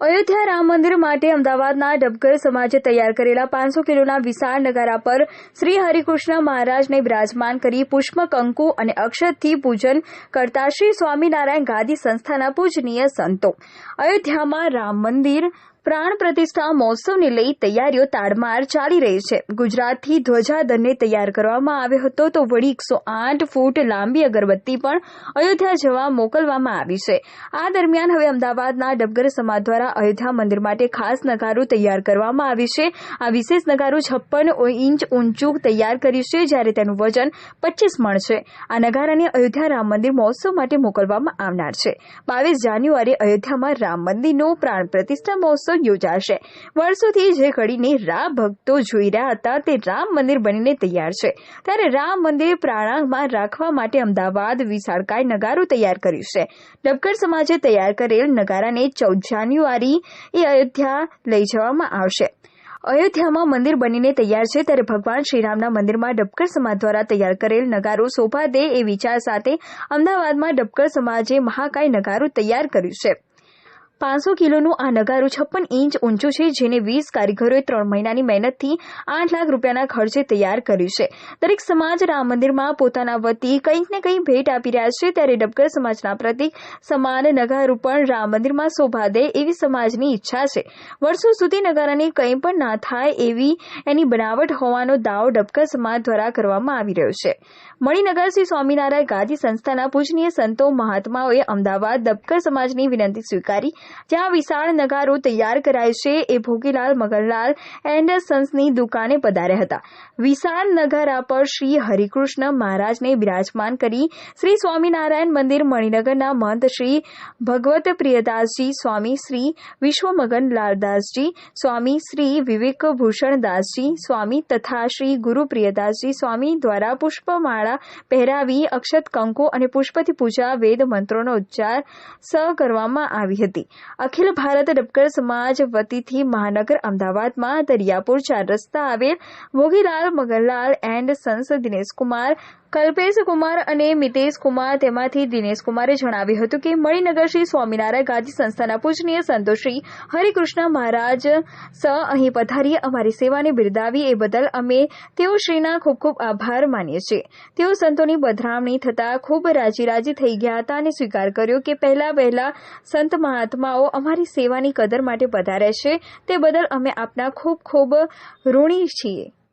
અયોધ્યા રામ મંદિર માટે અમદાવાદના ડબગર સમાજે તૈયાર કરેલા પાંચસો કિલોના વિશાળ નગારા પર શ્રી હરિકૃષ્ણ મહારાજને બિરાજમાન કરી પુષ્પ, કંકુ અને અક્ષતથી પૂજન કરતા શ્રી સ્વામિનારાયણ ગાદી સંસ્થાના પૂજનીય સંતો. અયોધ્યામાં રામ મંદિર પ્રાણ પ્રતિષ્ઠા મહોત્સવને લઈ તૈયારીઓ તાડમાર ચાલી રહી છે. ગુજરાતથી ધ્વજાદનને તૈયાર કરવામાં આવ્યો હતો તો વળી એકસો આઠ ફૂટ લાંબી અગરબત્તી પણ અયોધ્યા જવા મોકલવામાં આવી છે. આ દરમિયાન હવે અમદાવાદના ડબગર સમાજ દ્વારા અયોધ્યા મંદિર માટે ખાસ નગારું તૈયાર કરવામાં આવ્યું છે. આ વિશેષ નગારું છપ્પન ઇંચ ઊંચું તૈયાર કર્યું છે, જ્યારે તેનું વજન પચીસ મણ છે. આ નગારાને અયોધ્યા રામ મંદિર મહોત્સવ માટે મોકલવામાં આવનાર છે. બાવીસ જાન્યુઆરી અયોધ્યામાં રામ મંદિરનો પ્રાણ પ્રતિષ્ઠા મહોત્સવ યોજાશે. વર્ષોથી જે ઘડીને રામ ભક્તો જોઈ રહ્યા હતા, તે રામ મંદિર બનીને તૈયાર છે. ત્યારે રામ મંદિર પ્રાણાંગમાં રાખવા માટે અમદાવાદ, વિશાળકાય નગારું તૈયાર કર્યું છે. ડબકર સમાજે તૈયાર કરેલ નગારાને ચૌદ જાન્યુઆરી એ અયોધ્યા લઈ જવામાં આવશે. અયોધ્યામાં મંદિર બનીને તૈયાર છે ત્યારે ભગવાન શ્રીરામના મંદિરમાં ડબકર સમાજ દ્વારા તૈયાર કરેલ નગારો શોભા દે એ વિચાર સાથે અમદાવાદમાં ડબકર સમાજે મહાકાય નગારું તૈયાર કર્યું છે. પાંચસો કિલોનું આ નગારું છપ્પન ઇંચ ઊંચું છે, જેને વીસ કારીગરોએ ત્રણ મહિનાની મહેનતથી આઠ લાખ રૂપિયાના ખર્ચે તૈયાર કર્યું છે. દરેક સમાજ રામ મંદિરમાં પોતાના વતી કંઈક ને કંઈક ભેટ આપી રહ્યા છે, ત્યારે ડબકર સમાજના પ્રતિક સમાન નગારું પણ રામ મંદિરમાં શોભા દે એવી સમાજની ઈચ્છા છે. વર્ષો સુધી નગારાની કંઈ પણ ના થાય એવી એની બનાવટ હોવાનો દાવો ડબકર સમાજ દ્વારા કરવામાં આવી રહ્યો છે. મણિનગર શ્રી સ્વામિનારાયણ ગાદી સંસ્થાના પૂજનીય સંતો મહાત્માઓએ અમદાવાદ ડબકર સમાજની વિનંતી સ્વીકારી જ્યાં વિશાળ નગારો તૈયાર કરાય છે એ ભોગીલાલ મગનલાલ એન્ડ સન્સની દુકાને પધાર્યા હતા. વિશાળ નગારા પર શ્રી હરિકૃષ્ણ મહારાજને બિરાજમાન કરી શ્રી સ્વામિનારાયણ મંદિર મણિનગરના મહંત શ્રી ભગવત પ્રિયદાસજી, સ્વામી શ્રી વિશ્વમગન લાલદાસજી સ્વામી શ્રી વિવેક ભૂષણદાસજી સ્વામી તથા શ્રી ગુરુ પ્રિયદાસજી સ્વામી દ્વારા પુષ્પમાળા પહેરાવી અક્ષત કંકુ અને પુષ્પથી પૂજા વેદ મંત્રોનો ઉચ્ચાર સ કરવામાં આવી હતી. અખિલ ભારત ડબકર સમાજ વતીથી મહાનગર અમદાવાદમાં દરિયાપુર ચાર રસ્તા આવેલ મોગીલાલ, મગનલાલ એન્ડ સન્સ દિનેશકુમાર કલ્પેશ કુમાર અને મિતેશ કુમાર તેમાંથી દિનેશ કુમારે જણાવ્યું હતું કે મણિનગર શ્રી સ્વામિનારાયણ ગાદી સંસ્થાના પૂજનીય સંતો શ્રી હરિકૃષ્ણ મહારાજ સ અહીં પધારી અમારી સેવાને બિરદાવી એ બદલ અમે તેઓ શ્રીના ખૂબ ખૂબ આભાર માનીએ છીએ. તેઓ સંતોની બધરામણી થતાં ખૂબ રાજી રાજી થઈ ગયા હતા અને સ્વીકાર કર્યો કે પહેલા વહેલા સંત મહાત્માઓ અમારી સેવાની કદર માટે પધારે છે. તે બદલ અમે આપના ખૂબ ખૂબ ઋણી છીએ.